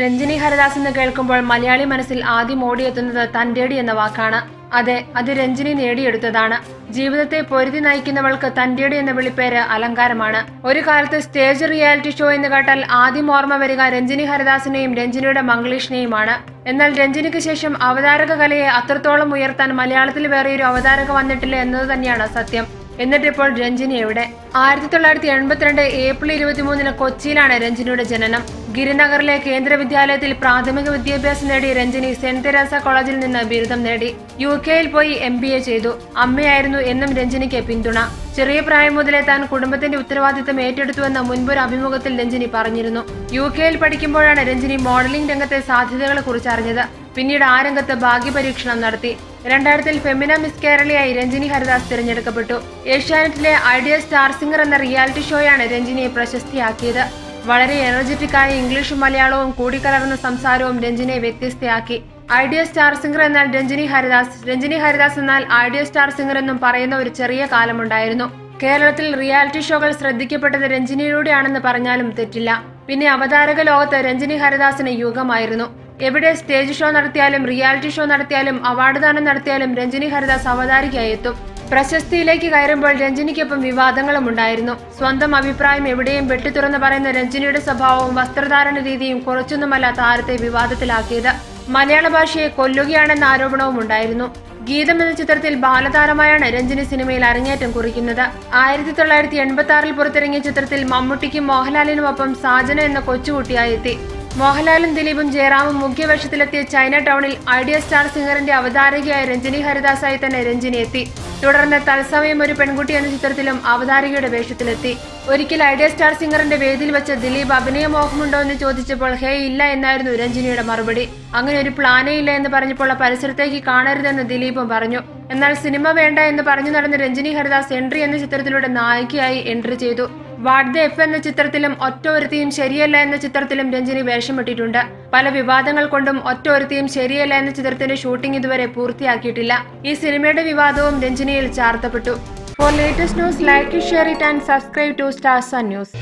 രഞ്ജിനി ഹരിദാസ് എന്ന് കേൾക്കുമ്പോൾ മലയാളി മനസ്സിൽ ആദ്യം ഓടിയെത്തുന്നത് തന്റേടി എന്ന വാക്കാണ്. അതെ അത് രഞ്ജിനി നേടിയെടുത്തതാണ്. ജീവിതത്തെ പൊരുതി നയിക്കുന്നവൾക്ക് തന്റേടി എന്ന വിളിപ്പേര് അലങ്കാരമാണ്. ഒരു കാലത്ത് സ്റ്റേജ് റിയാലിറ്റി ഷോ എന്ന് കേട്ടാൽ ആദ്യം ഓർമ്മ വരിക രഞ്ജിനി ഹരിദാസിനെയും രഞ്ജിനിയുടെ മംഗ്ലീഷിനെയുമാണ് എന്നാൽ രഞ്ജിനിക്ക് ശേഷം അവതാരക കലയെ അത്രത്തോളം ഉയർത്താൻ മലയാളത്തിൽ വേറെയൊരു അവതാരക വന്നിട്ടില്ല എന്നത് തന്നെയാണ് സത്യം. എന്നിട്ടിപ്പോൾ രഞ്ജിനി എവിടെ? ആയിരത്തി തൊള്ളായിരത്തി എൺപത്തിരണ്ട് ഏപ്രിൽ ഇരുപത്തിമൂന്നിന് കൊച്ചിയിലാണ് രഞ്ജിനിയുടെ ജനനം. ഗിരിനഗറിലെ കേന്ദ്ര വിദ്യാലയത്തിൽ പ്രാഥമിക വിദ്യാഭ്യാസം നേടി രഞ്ജനി സെന്റ് തെരേസ കോളേജിൽ നിന്ന് ബിരുദം നേടി. യു കെയിൽ പോയി എം ബി എ ചെയ്തു. അമ്മയായിരുന്നു എന്നും രഞ്ജനിക്ക് പിന്തുണ. ചെറിയ പ്രായം മുതലേ താൻ കുടുംബത്തിന്റെ ഉത്തരവാദിത്തം ഏറ്റെടുത്തുവെന്ന മുൻപൊരു അഭിമുഖത്തിൽ രഞ്ജിനി പറഞ്ഞിരുന്നു. യു കെയിൽ പഠിക്കുമ്പോഴാണ് രഞ്ജിനി മോഡലിംഗ് രംഗത്തെ സാധ്യതകളെ കുറിച്ച് അറിഞ്ഞത്. പിന്നീട് ആ രംഗത്ത് ഭാഗ്യപരീക്ഷണം നടത്തി. രണ്ടായിരത്തിൽ ഫെമിന മിസ് കേരളയായി രഞ്ജിനി ഹരിദാസ് തിരഞ്ഞെടുക്കപ്പെട്ടു. ഏഷ്യാനെറ്റിലെ ഐഡിയ സ്റ്റാർ സിംഗർ എന്ന റിയാലിറ്റി ഷോയാണ് രഞ്ജിനിയെ പ്രശസ്തിയാക്കിയത്. വളരെ എനർജറ്റിക് ആയ ഇംഗ്ലീഷും മലയാളവും കൂടിക്കലർന്ന സംസാരവും രഞ്ജിനെ വ്യത്യസ്തയാക്കി. ഐഡിയ സ്റ്റാർ സിംഗർ എന്നാൽ രഞ്ജിനി ഹരിദാസ്. രഞ്ജിനി ഹരിദാസ് എന്നാൽ ഐഡിയ സ്റ്റാർ സിംഗർ എന്നും പറയുന്ന ഒരു ചെറിയ കാലമുണ്ടായിരുന്നു. കേരളത്തിൽ റിയാലിറ്റി ഷോകൾ ശ്രദ്ധിക്കപ്പെട്ടത് രഞ്ജിനിയിലൂടെയാണെന്ന് പറഞ്ഞാലും തെറ്റില്ല. പിന്നെ അവതാരക ലോകത്ത് രഞ്ജിനി ഹരിദാസിന് യുഗമായിരുന്നു. എവിടെ സ്റ്റേജ് ഷോ നടത്തിയാലും റിയാലിറ്റി ഷോ നടത്തിയാലും അവാർഡ് ദാനം നടത്തിയാലും രഞ്ജിനി ഹരിദാസ് അവതാരികയായി എത്തും. പ്രശസ്തിയിലേക്ക് കയറുമ്പോൾ രഞ്ജിനിക്കൊപ്പം വിവാദങ്ങളും ഉണ്ടായിരുന്നു സ്വന്തം അഭിപ്രായം എവിടെയും വെട്ടിത്തുറന്ന് പറയുന്ന രഞ്ജിനിയുടെ സ്വഭാവവും വസ്ത്രധാരണ രീതിയും കുറച്ചൊന്നുമല്ല താരത്തെ വിവാദത്തിലാക്കിയത്. മലയാള ഭാഷയെ കൊല്ലുകയാണെന്ന ആരോപണവും ഉണ്ടായിരുന്നു. ഗീതം എന്ന ചിത്രത്തിൽ ബാലതാരമായാണ് രഞ്ജിനി സിനിമയിൽ അരങ്ങേറ്റം കുറിക്കുന്നത്. ആയിരത്തി തൊള്ളായിരത്തി എൺപത്തി ആറിൽ പുറത്തിറങ്ങിയ ചിത്രത്തിൽ മമ്മൂട്ടിക്കും മോഹൻലാലിനുമൊപ്പം സാജന എന്ന കൊച്ചുകുട്ടിയായെത്തി മോഹൻലാലും ദിലീപും ജയറാമും മുഖ്യവേഷത്തിലെത്തിയ ചൈന ടൗണിൽ ഐഡിയ സ്റ്റാർ സിംഗറിന്റെ അവതാരകയായ രഞ്ജിനി ഹരിദാസായി തന്നെ രഞ്ജിനി എത്തി. തുടർന്ന് തത്സമയം ഒരു പെൺകുട്ടി എന്ന ചിത്രത്തിലും അവതാരികയുടെ വേഷത്തിലെത്തി. ഒരിക്കൽ ഐഡിയ സ്റ്റാർ സിംഗറിന്റെ വേദിയിൽ വെച്ച് ദിലീപ് അഭിനയമോഹമുണ്ടോ എന്ന് ചോദിച്ചപ്പോൾ ഹേ ഇല്ല എന്നായിരുന്നു രഞ്ജിനിയുടെ മറുപടി. അങ്ങനെ ഒരു പ്ലാനേ ഇല്ല എന്ന് പറഞ്ഞപ്പോൾ പരിസരത്തേക്ക് കാണരുതെന്ന് ദിലീപും പറഞ്ഞു. എന്നാൽ സിനിമ വേണ്ട എന്ന് പറഞ്ഞു നടന്ന രഞ്ജിനി ഹരിദാസ് എൻട്രി എന്ന ചിത്രത്തിലൂടെ നായികയായി എൻട്രി ചെയ്തു. വാട്ട് ദ എഫ് എന്ന ചിത്രത്തിലും ഒറ്റ ഒരുത്തിയും ശരിയല്ല എന്ന ചിത്രത്തിലും രഞ്ജിനി വേഷമിട്ടിട്ടുണ്ട്. പല വിവാദങ്ങൾ കൊണ്ടും ഒറ്റ ഒരുത്തിയും ശരിയല്ല എന്ന ചിത്രത്തിന്റെ ഷൂട്ടിംഗ് ഇതുവരെ പൂർത്തിയാക്കിയിട്ടില്ല. ഈ സിനിമയുടെ വിവാദവും രഞ്ജിനിയിൽ ചാർത്തപ്പെട്ടു. For latest news like share it and subscribe to stars news